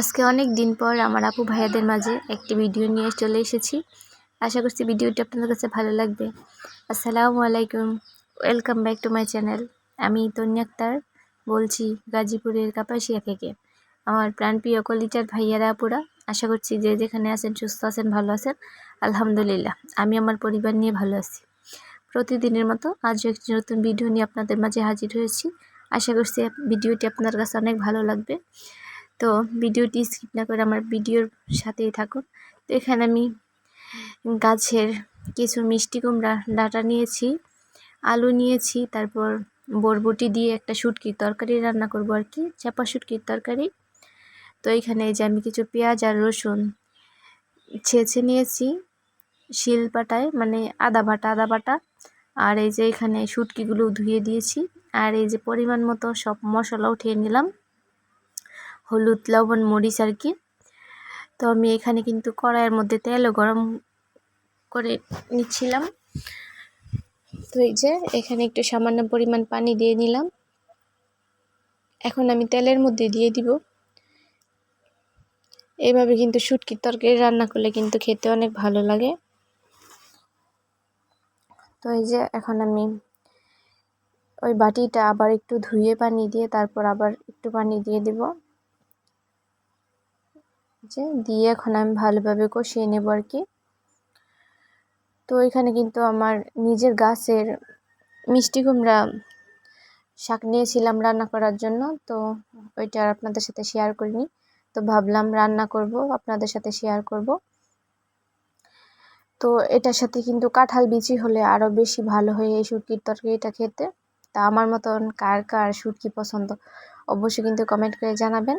আজকে অনেক দিন পর আমার আপু ভাইয়াদের মাঝে একটি ভিডিও নিয়ে চলে এসেছি। আশা করছি ভিডিওটি আপনাদের কাছে ভালো লাগবে। আসসালামু আলাইকুম। Welcome back to my channel আমি তন্নি আক্তার, বলছি গাজীপুরের কাপাসিয়া থেকে। আমার প্রাণপ্রিয় কলিজার ভাইয়ারা, আপুরা, আশা করছি যে যেখানে আছেন, সুস্থ আছেন, ভালো আছেন, আলহামদুলিল্লাহ, আমি আমার পরিবার নিয়ে ভালো আছি। প্রতিদিনের মতো আজও একটি নতুন ভিডিও নিয়ে আপনাদের মাঝে হাজির হয়েছি। আশা করছি ভিডিওটি আপনার কাছে অনেক ভালো লাগবে। তো ভিডিওটি স্কিপ না করে আমার ভিডিওর সাথেই থাকুন। তো এখানে আমি গাছের কিছু মিষ্টি কুমড়া ডাটা নিয়েছি, আলু নিয়েছি, তারপর বরবটি দিয়ে একটা শুটকির তরকারি রান্না করব আর কি, চাপা শুটকির তরকারি। তো এখানে যে আমি কিছু পেঁয়াজ আর রসুন ছেঁচে নিয়েছি শিল পাটায় মানে আদা বাটা আদা বাটা। আর এই যে এখানে শুটকিগুলো ধুয়ে দিয়েছি। আর এই যে পরিমাণ মতো সব মশলা উঠিয়ে নিলাম। হলুদ, লবণ, মরিচ আর কি। তো আমি এখানে কিন্তু কড়াইয়ের মধ্যে তেলও গরম করে নিচ্ছিলাম। তো এই যে, এখানে একটু সামান্য পরিমাণ পানি দিয়ে নিলাম। এখন আমি তেলের মধ্যে দিয়ে দিব। এইভাবে কিন্তু শুটকির তরকারি রান্না করলে কিন্তু খেতে অনেক ভালো লাগে। তো এই যে, এখন আমি ওই বাটিটা আবার একটু ধুয়ে পানি দিয়ে, তারপর আবার একটু পানি দিয়ে দিব। যে দিয়ে এখন আমি ভালোভাবে কষিয়ে নেব আর কি। তো এখানে কিন্তু আমার নিজের গাছের মিষ্টি কুমড়া শাক নিয়েছিলাম রান্না করার জন্য, তো ওইটা আর আপনাদের সাথে শেয়ার করিনি। তো ভাবলাম রান্না করব, আপনাদের সাথে শেয়ার করব। তো এটার সাথে কিন্তু কাঁঠাল বিচি হলে আরও বেশি ভালো হয় এই শুটকির তরকারিটা খেতে। তা আমার মতন কার কার শুটকি পছন্দ, অবশ্যই কিন্তু কমেন্ট করে জানাবেন।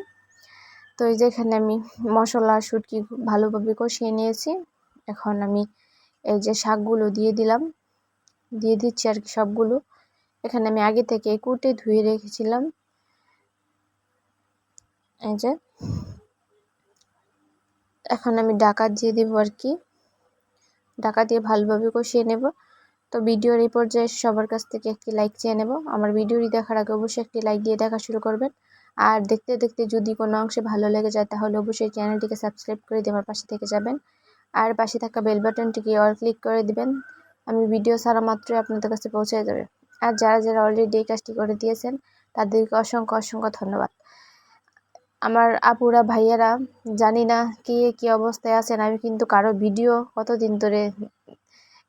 তো এই যে এখানে আমি মশলা, শুটকি ভালোভাবে কষিয়ে নিয়েছি। এখন আমি এই যে শাকগুলো দিয়ে দিলাম। দিয়ে দিচ্ছি আর কি সবগুলো। এখানে আমি আগে থেকে কুটে ধুয়ে রেখেছিলাম। এই যে। এখন আমি ডাকা দিয়ে দিব আর কি। ডাকা দিয়ে ভালোভাবে কষিয়ে নেব। তো ভিডিওর এই পর্যায়ে সবার কাছ থেকে একটি লাইক চেয়ে নেব। আমার ভিডিওটি দেখার আগে অবশ্যই একটি লাইক দিয়ে দেখা শুরু করবেন। আর দেখতে দেখতে যদি কোনো অংশে ভালো লেগে যায়, তাহলে অবশ্যই চ্যানেলটিকে সাবস্ক্রাইব করে দিয়ে আমার পাশে থেকে যাবেন। আর পাশে থাকা বেল বাটনটিকে অল ক্লিক করে দিবেন। আমি ভিডিও ছাড়া মাত্রই আপনাদের কাছে পৌঁছে যাবে। আর যারা যারা অলরেডি এই কাজটি করে দিয়েছেন, তাদেরকে অসংখ্য অসংখ্য ধন্যবাদ। আমার আপুরা, ভাইয়ারা, জানি না কে, কী অবস্থায় আছেন, আমি কিন্তু কারও ভিডিও কতদিন ধরে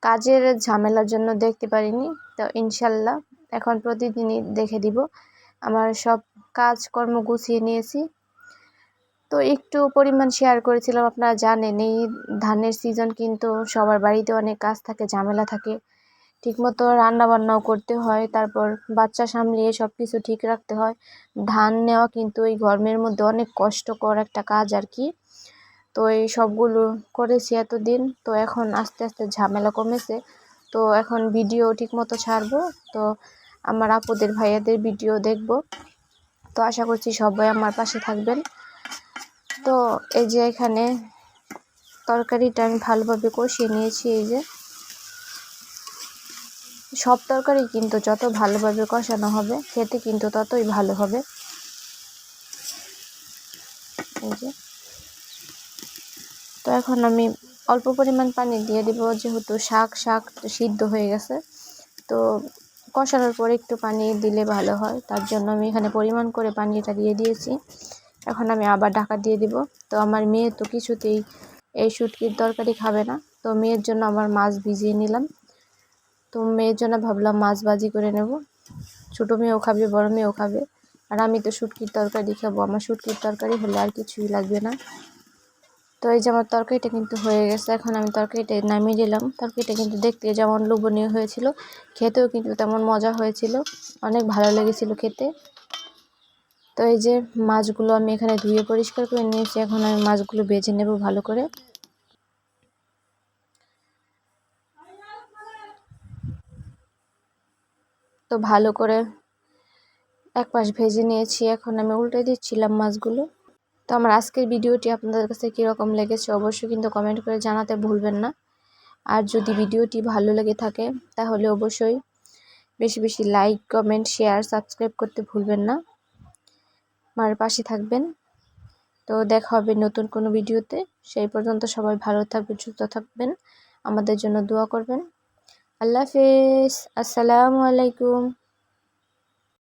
কাজের ঝামেলার জন্য দেখতে পারিনি। তো ইনশাল্লাহ এখন প্রতিদিনই দেখে দিব। আমার সব কাজকর্ম গুছিয়ে নিয়েছি। তো একটু পরিমাণ শেয়ার করেছিলাম, আপনারা জানেন, এই ধানের সিজন কিন্তু সবার বাড়িতে অনেক কাজ থাকে, ঝামেলা থাকে। ঠিকমতো রান্নাবান্নাও করতে হয়, তারপর বাচ্চা সামলিয়ে সব কিছু ঠিক রাখতে হয়। ধান নেওয়া কিন্তু এই গরমের মধ্যে অনেক কষ্টকর একটা কাজ আর কি। তো এই সবগুলো করেছি এতদিন, তো এখন আস্তে আস্তে ঝামেলা কমেছে। তো এখন ভিডিও ঠিকমতো ছাড়বো, তো আমার আপুদের, ভাইয়াদের ভিডিও দেখব। তো আশা করছি সবাই আমার পাশে থাকবেন। তো এই যে এখানে তরকারিটা আমি ভালোভাবে কষিয়ে নিয়েছি, এই যে। সব তরকারি কিন্তু যত ভালোভাবে কষানো হবে, খেতে কিন্তু ততই ভালো হবে। এই যে। তো এখন আমি অল্প পরিমাণ পানি দিয়ে দিব, যেহেতু শাক শাক সিদ্ধ হয়ে গেছে। তো কষানোর পরে একটু পানি দিলে ভালো হয়। তার জন্য আমি এখানে পরিমাণ করে পানিটা দিয়ে দিয়েছি। এখন আমি আবার ঢাকা দিয়ে দিব। তো আমার মেয়ে তো কিছুতেই এই শুটকির তরকারি খাবে না। তো মেয়ের জন্য আমার মাছ ভিজিয়ে নিলাম। তো মেয়ের জন্য ভাবলাম মাছ ভাজি করে নেব। ছোটো মেয়েও খাবে, বড় মেয়েও খাবে। আর আমি তো শুটকির তরকারি খাব। আমার শুটকির তরকারি হলে আর কিছুই লাগবে না। তো এই যে আমার তরকারিটা কিন্তু হয়ে গেছে, এখন আমি তরকারিটা নামিয়ে দিলাম তরকারিটা কিন্তু দেখতে যেমন লোভনীয় হয়েছিল, খেতেও কিন্তু তেমন মজা হয়েছিল, অনেক ভালো লেগেছিল খেতে। তো এই যে মাছগুলো আমি এখানে ধুয়ে পরিষ্কার করে নিয়েছি, এখন আমি মাছগুলো বেছে নেব ভালো করে। তো ভালো করে এক পাশ ভেজে নিয়েছি, এখন আমি উল্টে দিচ্ছিলাম মাছগুলো। তো আমার আজকের ভিডিওটি আপনাদের কাছে কীরকম লেগেছে অবশ্যই কিন্তু কমেন্ট করে জানাতে ভুলবেন না। আর যদি ভিডিওটি ভালো লেগে থাকে, তাহলে অবশ্যই বেশি বেশি লাইক কমেন্ট শেয়ার সাবস্ক্রাইব করতে ভুলবেন না। আমার পাশে থাকবেন। তো দেখা হবে নতুন কোনো ভিডিওতে। সেই পর্যন্ত সবাই ভালো থাকবেন, সুস্থ থাকবেন। আমাদের জন্য দোয়া করবেন। আল্লাহ হাফেজ। আসসালামু আলাইকুম।